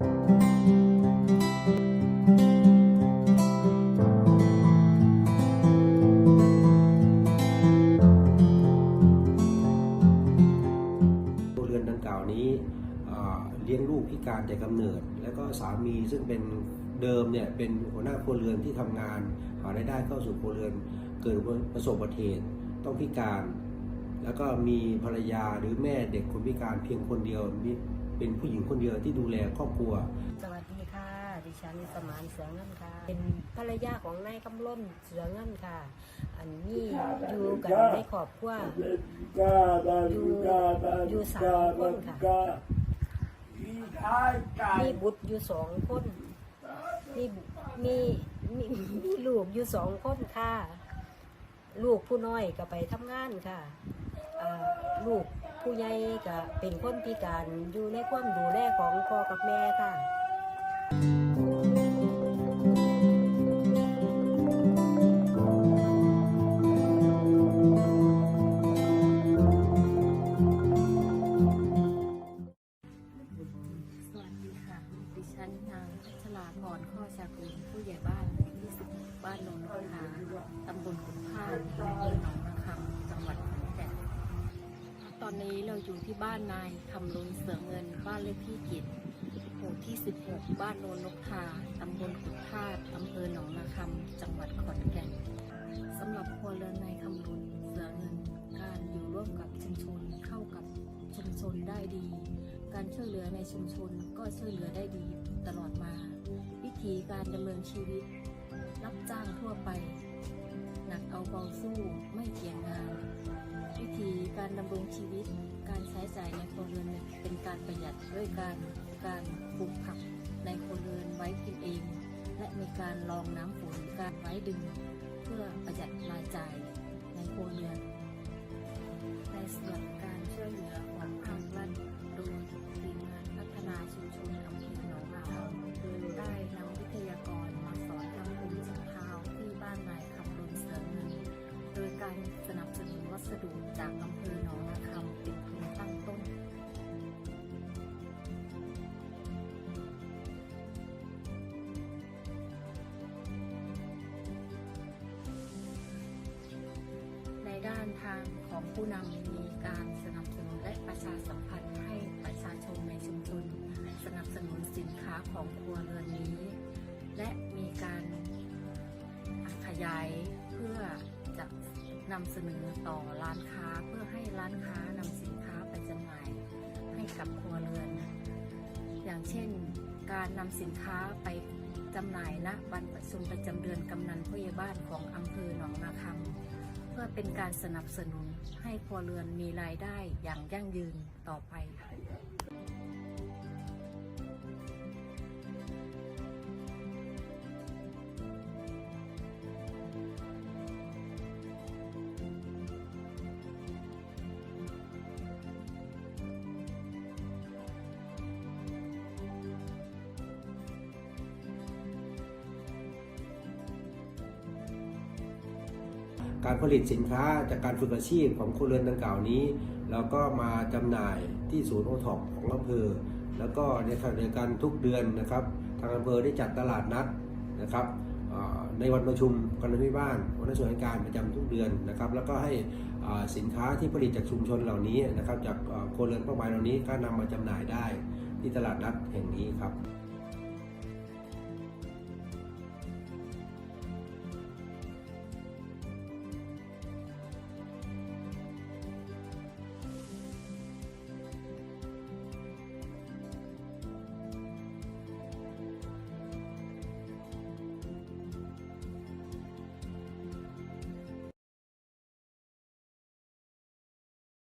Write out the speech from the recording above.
ครัวเรือนดังกล่าวนี้เลี้ยงลูกพิการแต่กำเนิด แล้วก็สามีซึ่งเป็นเดิมเนี่ยเป็นหัวหน้าครัวเรือนที่ทำงาน หารายได้เข้าสู่ครัวเรือนเกิดประสบอุบัติเหตุต้องพิการ แล้วก็มีภรรยาหรือแม่เด็กคนพิการเพียงคนเดียวมี เป็นผู้หญิงคนเดียวที่ดูแลครอบครัว สวัสดีค่ะ ดิฉันสมานเสือเงินค่ะ เป็นภรรยาของนายกำล้นเสือเงินค่ะ อันนี้อยู่กันในครอบครัวอยู่อยู่สามคนค่ะมีบุตรอยู่สองคนมีมีมีมีลูกอยู่สองคนค่ะ ลูกผู้น้อยก็ไปทำงานค่ะ ลูกผู้ใหญ่ก็เป็นคนพิการอยู่ในความดูแลของพ่อกับแม่ค่ะสวัสดีค่ะดิฉันนางพัชราพรข้อชากุลผู้ใหญ่บ้านที่สิบบ้านโนนนทาตำบลขุนพาดอำเภอหนอง นนี้เราอยู่ที่บ้านนายคำลุนเสือเงินบ้านเลขที่กิจหมู่ที่ 16 บ้านโนนนกทาตำบลขุนพาดอำเภอหนองนาคำจังหวัดขอนแก่นสำหรับครัวเรือนนายคำลุนเสือเงิน การอยู่ร่วมกับชุมชนเข้ากับชุมชนได้ดี การช่วยเหลือในชุมชนก็ช่วยเหลือได้ดีตลอดมา วิธีการดำเนินชีวิต รับจ้างทั่วไป หนักเอาเบาสู้ไม่เกี่ยงำรงชีวิต การใช้จ่ายในครัวเรือนเป็นการประหยัดด้วยการการปลูกผักในครัวเรือนไว้กินเอง และมีการรองน้ำฝนการไว้ดึง เพื่อประหยัดรายจ่ายในครัวเรือนในส่วนการช่วยเหลือของภาครัฐโดยทีมงานพัฒนาชุมชนอำเภอหนองนาคำโดยได้นำวิทยากรมาสอนทำภูมิชักเท้าที่บ้านนายคำลนเสริมเงินโดยการสนับสนุนวัสดุจาก ด้านทางของผู้นำมีการสนับสนุนและประชาสัมพันธ์ให้ประชาชนในชุมชนสนับสนุนสินค้าของครัวเรือนนี้ และมีการขยายเพื่อจะนำเสนอต่อร้านค้าเพื่อให้ร้านค้านำสินค้าไปจำหน่ายให้กับครัวเรือน อย่างเช่น การนำสินค้าไปจำหน่ายณวันประชุมประจำเดือนกำนันผู้ใหญ่บ้านของอำเภอหนองนาคำ พื่อเป็นการสนับสนุนให้ครัวเรือนมีรายได้อย่างยั่งยืนต่อไปค่ะ การผลิตสินค้าจากการฝึกอาชีพของครัวเรือนดังกล่าวนี้เราก็มาจำหน่ายที่ศูนย์โอท็อปของอำเภอ แล้วก็ในขณะเดียวกันทุกเดือนนะครับ ทางอำเภอได้จัดตลาดนัดนะครับในวันประชุมกันที่บ้านวันส่วนราชการประจำทุกเดือนนะครับ แล้วก็ให้สินค้าที่ผลิตจากชุมชนเหล่านี้นะครับ จากครัวเรือนเป้าหมายเหล่านี้ก็นำมาจำหน่ายได้ที่ตลาดนัดแห่งนี้ครับ